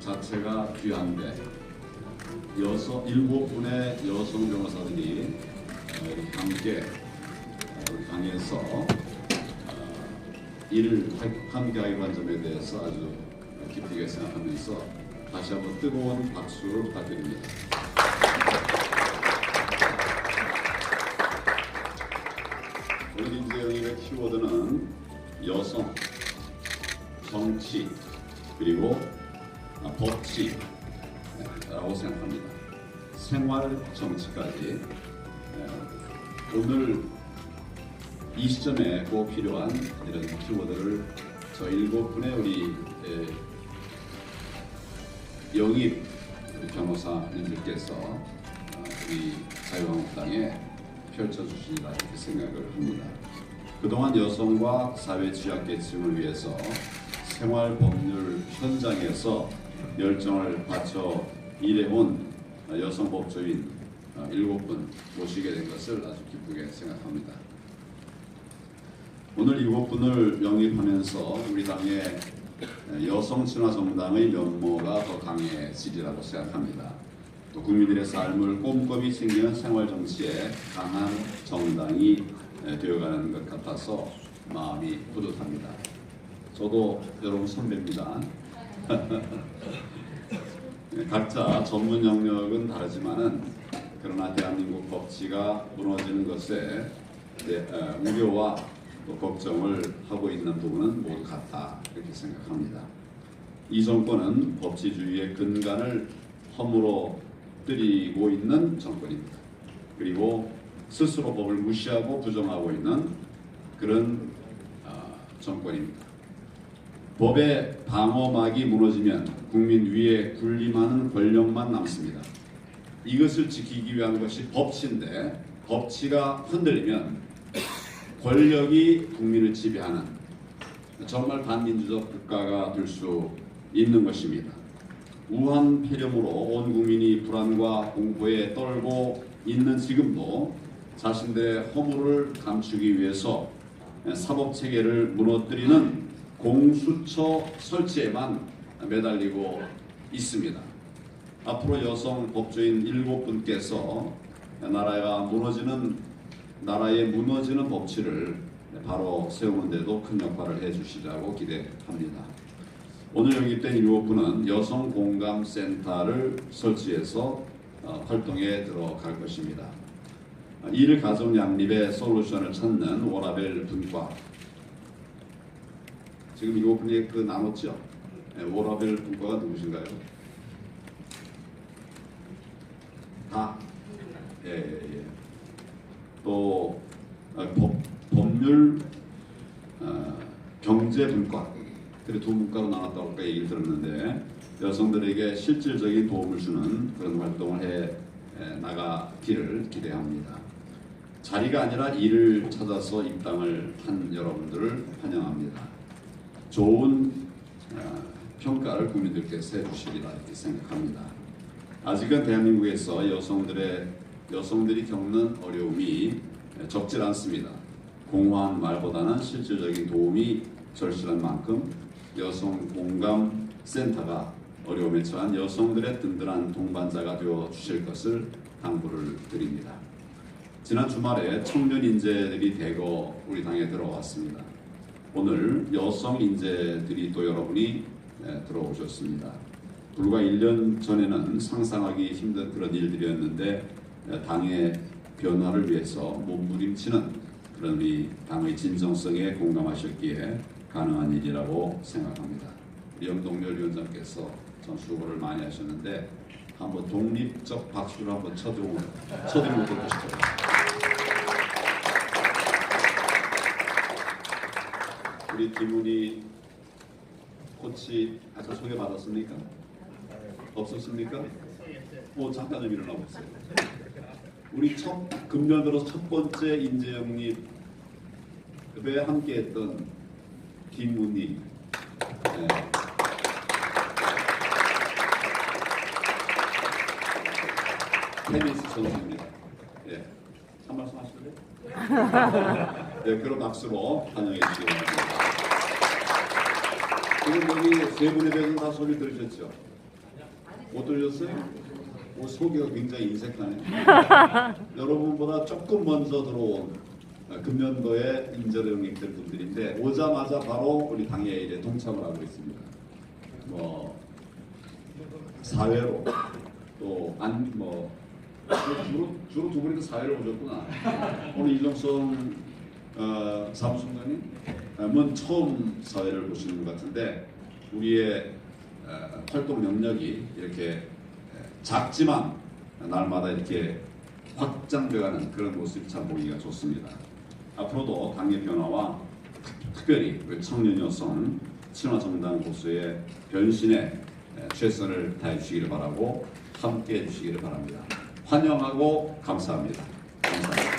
자체가 귀한데 여섯 일곱 분의 여성 변호사들이 어, 함께 어, 우리 강에서 어, 일을 하- 함께하기로 한 점에 대해서 아주 기쁘게 생각하면서 다시 한번 뜨거운 박수를 부탁드립니다. 오늘 인재영입의 키워드는 여성, 정치, 그리고 아, 법치라고 생각합니다. 생활 정치까지 에, 오늘 이 시점에 꼭 필요한 이런 키워드를 저 일곱 분의 우리 에, 영입 변호사님들께서 어, 우리 자유한국당에 펼쳐주시리라 이렇게 생각을 합니다. 그동안 여성과 사회 취약계층을 위해서 생활 법률 현장에서 열정을 바쳐 일해온 여성 법조인 어, 일곱 분 모시게 된 것을 아주 기쁘게 생각합니다. 오늘 일곱 분을 영입하면서 우리 당의 여성 친화 정당의 면모가 더 강해지리라고 생각합니다. 또 국민들의 삶을 꼼꼼히 챙기는 생활 정치에 강한 정당이 되어가는 것 같아서 마음이 뿌듯합니다. 저도 여러분 선배입니다. 네, 각자 전문 영역은 다르지만은 그러나 대한민국 법치가 무너지는 것에 네, 어, 우려와 또 걱정을 하고 있는 부분은 모두 같다 이렇게 생각합니다. 이 정권은 법치주의의 근간을 허물어 뜨리고 있는 정권입니다. 그리고 스스로 법을 무시하고 부정하고 있는 그런 아, 정권입니다. 법의 방어막이 무너지면 국민 위에 군림하는 권력만 남습니다. 이것을 지키기 위한 것이 법치인데 법치가 흔들리면 권력이 국민을 지배하는 정말 반민주적 국가가 될 수 있는 것입니다. 우한 폐렴으로 온 국민이 불안과 공포에 떨고 있는 지금도 자신들의 허물을 감추기 위해서 사법 체계를 무너뜨리는 공수처 설치에만 매달리고 있습니다. 앞으로 여성 법조인 일곱 분께서 나라가 무너지는 나라의 무너지는 법치를 바로 세우는데도 큰 역할을 해주시라고 기대합니다. 오늘 영입된 일곱 분은 여성 공감 센터를 설치해서 어, 활동에 들어갈 것입니다. 일 가정 양립의 솔루션을 찾는 워라벨 분과 지금 일곱 분이 그 나눴죠. 네, 워라벨 분과가 누구신가요? 다. 예, 예, 예. 또 어, 법, 법률 어, 경제 분과 그리고 두 분과로 나눴다고 아까 얘기를 들었는데 여성들에게 실질적인 도움을 주는 그런 활동을 해 에, 나가기를 기대합니다. 자리가 아니라 일을 찾아서 입당을 한 여러분들을 환영합니다. 좋은 어, 평가를 국민들께서 해주시리라 이렇게 생각합니다. 아직은 대한민국에서 여성들의 여성들이 겪는 어려움이 적질 않습니다. 공허한 말보다는 실질적인 도움이 절실한 만큼 여성 공감 센터가 어려움에 처한 여성들의 든든한 동반자가 되어 주실 것을 당부를 드립니다. 지난 주말에 청년 인재들이 대거 우리 당에 들어왔습니다. 오늘 여성 인재들이 또 여러분이 에, 들어오셨습니다. 불과 1년 전에는 상상하기 힘든 그런 일들이었는데 에, 당의 변화를 위해서 몸부림치는 그런 우리 당의 진정성에 공감하셨기에 가능한 일이라고 생각합니다. 영동열 위원장께서 전 수고를 많이 하셨는데 한번 독립적 박수를 한번 쳐드리고 쳐드리고 보시죠. 우리 김훈이 코치 아까 소개 받았습니까? 없었습니까? 어 잠깐 좀 일어나 보세요. 우리 첫 금년 들어 첫 번째 인재 영립 에 함께했던 김문희 네. 테니스 선수입니다. 예. 한 말씀 하실래요? 네, 그런 박수로 환영해 주시기 바랍니다. 지금 여기 세 분에 대해서 다 소리 들으셨죠? 못 들으셨어요? 오, 소개가 굉장히 인색하네. 여러분보다 조금 먼저 들어온 어, 금년도에 인재로 영입될 분들인데 오자마자 바로 우리 당에 이제 동참을 하고 있습니다. 뭐 사회로 또안뭐 주로 주로 두 분이 사회로 오셨구나. 오늘 이정선 어, 사무총장님 어, 은 처음 사회를 보시는 것 같은데 우리의 어, 활동 영역이 이렇게 에, 작지만 날마다 이렇게 확장돼가는 그런 모습이 참 보기가 좋습니다. 앞으로도 당의 변화와 특- 특별히 청년 여성 친화 정당 보수의 변신에 에, 최선을 다해 주시기를 바라고 함께 해 주시기를 바랍니다. 환영하고 감사합니다. 감사합니다.